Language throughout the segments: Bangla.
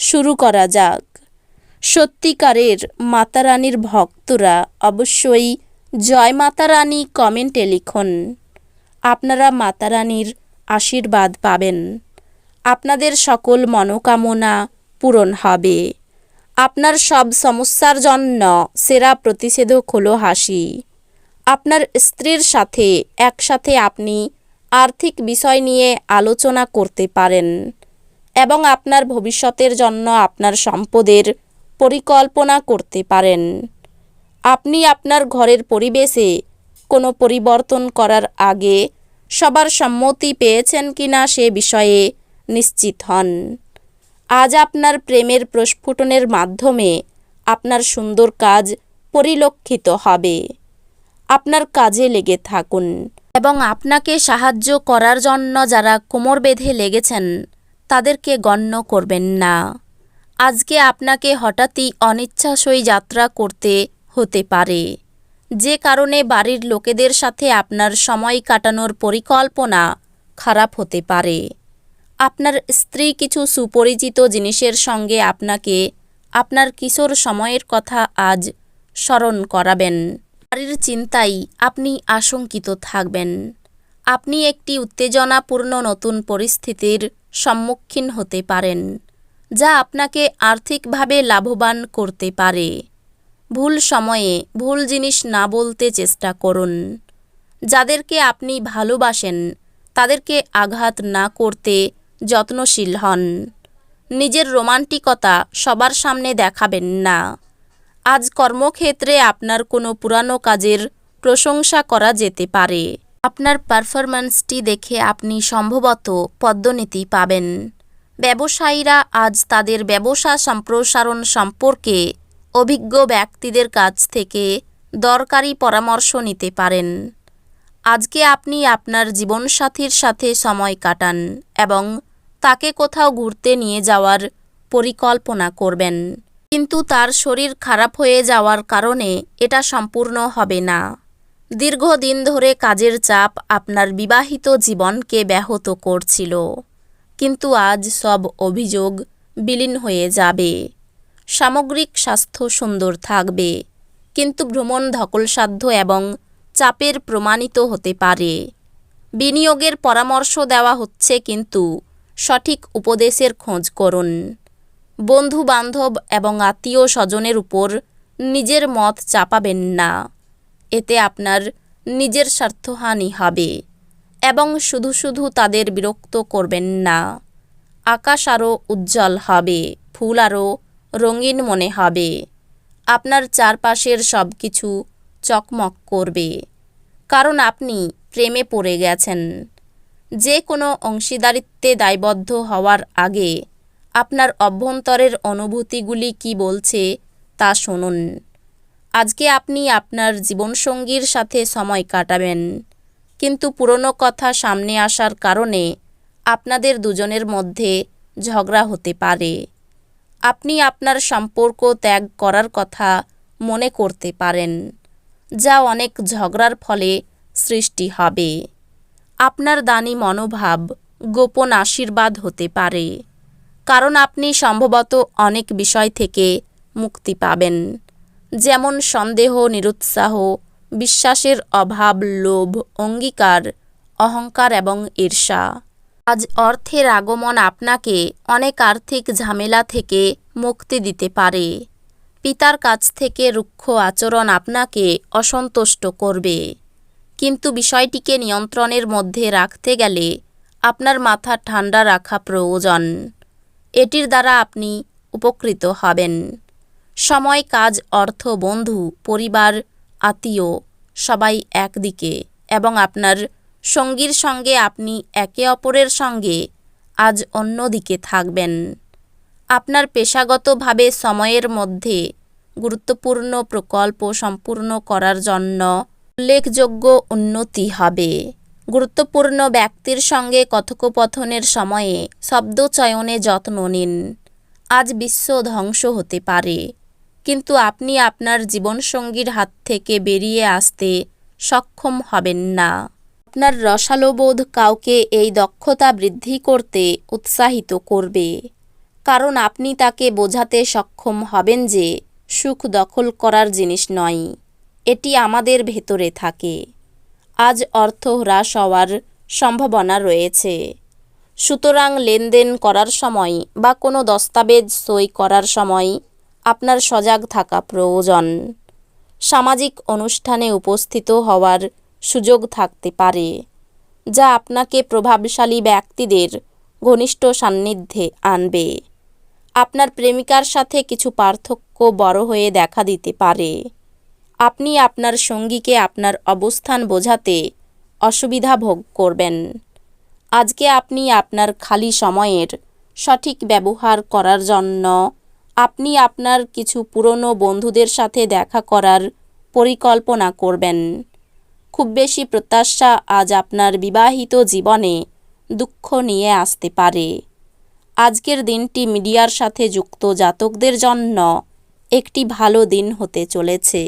শুরু করা যাক। সত্যিকারের মাতা রানীর ভক্তরা অবশ্যই জয় মাতা রানী কমেন্টে লিখুন। আপনারা মাতা রানীর আশীর্বাদ পাবেন। আপনাদের সকল মনোকামনা পূরণ হবে। আপনার সব সমস্যার জন্য সেরা প্রতিষেধক হলো হাসি। আপনার স্ত্রীর সাথে একসাথে আপনি আর্থিক বিষয় নিয়ে আলোচনা করতে পারেন। এবং আপনার ভবিষ্যতের জন্য আপনার সম্পদের পরিকল্পনা করতে পারেন। আপনি আপনার ঘরের পরিবেশে কোনো পরিবর্তন করার আগে সবার সম্মতি পেয়েছেন কিনা সে বিষয়ে নিশ্চিত হন। আজ আপনার প্রেমের প্রস্ফুটনের মাধ্যমে আপনার সুন্দর কাজ পরিলক্ষিত হবে। আপনার কাজে লেগে থাকুন এবং আপনাকে সাহায্য করার জন্য যারা কোমর বেঁধে লেগেছেন তাদেরকে গণ্য করবেন না। আজকে আপনাকে হঠাৎই অনিচ্ছাসই যাত্রা করতে হতে পারে। যে কারণে বাড়ির লোকেদের সাথে আপনার সময় কাটানোর পরিকল্পনা খারাপ হতে পারে। আপনার স্ত্রী কিছু সুপরিচিত জিনিসের সঙ্গে আপনাকে আপনার কিশোর সময়ের কথা আজ স্মরণ করাবেন। বাড়ির চিন্তাই আপনি আশঙ্কিত থাকবেন। আপনি একটি উত্তেজনাপূর্ণ নতুন পরিস্থিতির সম্মুখীন হতে পারেন, যা আপনাকে আর্থিকভাবে লাভবান করতে পারে। ভুল সময়ে ভুল জিনিস না বলতে চেষ্টা করুন। যাদেরকে আপনি ভালোবাসেন, তাদেরকে আঘাত না করতে যত্নশীল হন। নিজের রোমান্টিকতা সবার সামনে দেখাবেন না। আজ কর্মক্ষেত্রে আপনার কোনো পুরানো কাজের প্রশংসা করা যেতে পারে। আপনার পারফরম্যান্সটি দেখে আপনি সম্ভবত পদ্মনীতি পাবেন। ব্যবসায়ীরা আজ তাদের ব্যবসা সম্প্রসারণ সম্পর্কে অভিজ্ঞ ব্যক্তিদের কাছ থেকে দরকারি পরামর্শ নিতে পারেন। আজকে আপনি আপনার জীবনসাথীর সাথে সময় কাটান এবং তাকে কোথাও ঘুরতে নিয়ে যাওয়ার পরিকল্পনা করবেন। কিন্তু তার শরীর খারাপ হয়ে যাওয়ার কারণে এটা সম্পূর্ণ হবে না। দীর্ঘদিন ধরে কাজের চাপ আপনার বিবাহিত জীবনকে ব্যাহত করছিল। কিন্তু আজ সব অভিযোগ বিলীন হয়ে যাবে। সামগ্রিক স্বাস্থ্য সুন্দর থাকবে, কিন্তু ভ্রমণ ধকলসাধ্য এবং চাপের প্রমাণিত হতে পারে। বিনিয়োগের পরামর্শ দেওয়া হচ্ছে কিন্তু সঠিক উপদেশের খোঁজ করুন। বন্ধু বান্ধব এবং আত্মীয় স্বজনের উপর নিজের মত চাপাবেন না। এতে আপনার নিজের স্বার্থহানি হবে এবং শুধু শুধু তাদের বিরক্ত করবেন না। আকাশ আরও উজ্জ্বল হবে, ফুল আরও রঙিন মনে হবে। আপনার চারপাশের সব কিছু চকমক করবে। কারণ আপনি প্রেমে পড়ে গেছেন। যে কোনো অংশীদারিত্বে দায়বদ্ধ হওয়ার আগে আপনার অভ্যন্তরের অনুভূতিগুলি কি বলছে তা শুনুন। আজকে আপনি আপনার জীবনসঙ্গীর সাথে সময় কাটাবেন। কিন্তু পুরনো কথা সামনে আসার কারণে আপনাদের দুজনের মধ্যে ঝগড়া হতে পারে। আপনি আপনার সম্পর্ক ত্যাগ করার কথা মনে করতে পারেন, যা অনেক ঝগড়ার ফলে সৃষ্টি হবে। আপনার দানি মনোভাব গোপন আশীর্বাদ হতে পারে, কারণ আপনি সম্ভবত অনেক বিষয় থেকে মুক্তি পাবেন। যেমন সন্দেহ, নিরুৎসাহ, বিশ্বাসের অভাব, লোভ, অঙ্গীকার, অহংকার এবং ঈর্ষা। আজ অর্থের আগমন আপনাকে অনেক আর্থিক ঝামেলা থেকে মুক্তি দিতে পারে। পিতার কাছ থেকে রুক্ষ আচরণ আপনাকে অসন্তুষ্ট করবে। কিন্তু বিষয়টিকে নিয়ন্ত্রণের মধ্যে রাখতে গেলে আপনার মাথা ঠান্ডা রাখা প্রয়োজন। এটির দ্বারা আপনি উপকৃত হবেন। সময়, কাজ, অর্থ, বন্ধু, পরিবার, আত্মীয়, সবাই একদিকে এবং আপনার সঙ্গীর সঙ্গে আপনি একে অপরের সঙ্গে আজ অন্যদিকে থাকবেন। আপনার পেশাগতভাবে সময়ের মধ্যে গুরুত্বপূর্ণ প্রকল্প সম্পূর্ণ করার জন্য উল্লেখযোগ্য উন্নতি হবে। গুরুত্বপূর্ণ ব্যক্তির সঙ্গে কথোপকথনের সময়ে শব্দ চয়নে যত্ন নিন। আজ বিশ্ব ধ্বংস হতে পারে। কিন্তু আপনি আপনার জীবনসঙ্গীর হাত থেকে বেরিয়ে আসতে সক্ষম হবেন না। আপনার রসালোবোধ কাউকে এই দক্ষতা বৃদ্ধি করতে উৎসাহিত করবে। কারণ আপনি তাকে বোঝাতে সক্ষম হবেন যে সুখ দখল করার জিনিস নয়, এটি আমাদের ভেতরে থাকে। আজ অর্থ হ্রাস হওয়ার সম্ভাবনা রয়েছে। সুতরাং লেনদেন করার সময় বা কোনো দস্তাবেজ সই করার সময় আপনার সজাগ থাকা প্রয়োজন। সামাজিক অনুষ্ঠানে উপস্থিত হওয়ার সুযোগ থাকতে পারে, যা আপনাকে প্রভাবশালী ব্যক্তিদের ঘনিষ্ঠ সান্নিধ্যে আনবে। আপনার প্রেমিকার সাথে কিছু পার্থক্য বড় হয়ে দেখা দিতে পারে। আপনি আপনার সঙ্গীকে আপনার অবস্থান বোঝাতে অসুবিধা ভোগ করবেন। আজকে আপনি আপনার খালি সময়ের সঠিক ব্যবহার করার জন্য আপনি আপনার কিছু পুরনো বন্ধুদের সাথে দেখা করার পরিকল্পনা করবেন। খুব বেশি প্রত্যাশা আজ আপনার বিবাহিত জীবনে দুঃখ নিয়ে আসতে পারে। আজকের দিনটি মিডিয়ার সাথে যুক্ত জাতকদের জন্য একটি ভালো দিন হতে চলেছে।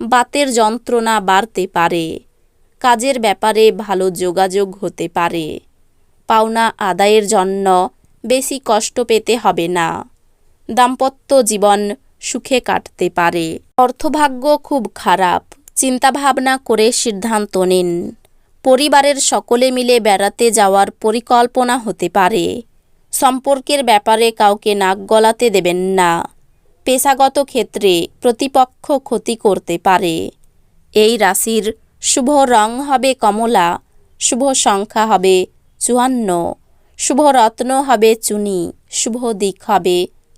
বাতের যন্ত্রণা বাড়তে পারে। কাজের ব্যাপারে ভালো যোগাযোগ হতে পারে। পাওনা আদায়ের জন্য বেশি কষ্ট পেতে হবে না। দাম্পত্য জীবন সুখে কাটতে পারে। অর্থভাগ্য খুব খারাপ। চিন্তাভাবনা করে সিদ্ধান্ত নিন। পরিবারের সকলে মিলে বেড়াতে যাওয়ার পরিকল্পনা হতে পারে। সম্পর্কের ব্যাপারে কাউকে নাক গলাতে দেবেন না। পেশাগত ক্ষেত্রে প্রতিপক্ষ ক্ষতি করতে পারে। এই রাশির শুভ রং হবে কমলা, শুভ সংখ্যা হবে চুয়ান্ন, শুভ রত্ন হবে চুনি, শুভ দিক হবে